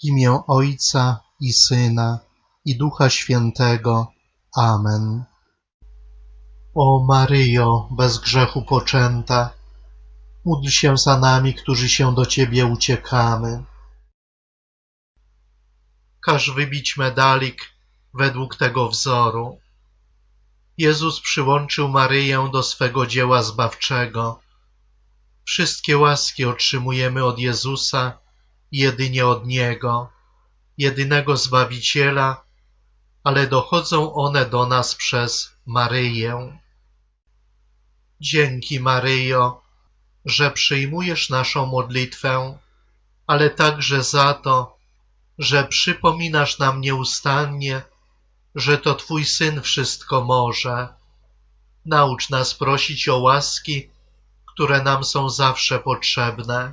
W imię Ojca i Syna i Ducha Świętego. Amen. O Maryjo, bez grzechu poczęta, módl się za nami, którzy się do Ciebie uciekamy. Każ wybić medalik według tego wzoru. Jezus przyłączył Maryję do swego dzieła zbawczego. Wszystkie łaski otrzymujemy od Jezusa jedynie od Niego, jedynego Zbawiciela, ale dochodzą one do nas przez Maryję. Dzięki, Maryjo, że przyjmujesz naszą modlitwę, ale także za to, że przypominasz nam nieustannie, że to Twój Syn wszystko może. Naucz nas prosić o łaski, które nam są zawsze potrzebne.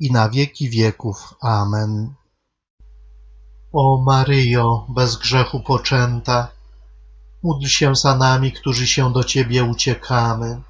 i na wieki wieków. Amen. O Maryjo, bez grzechu poczęta, módl się za nami, którzy się do Ciebie uciekamy.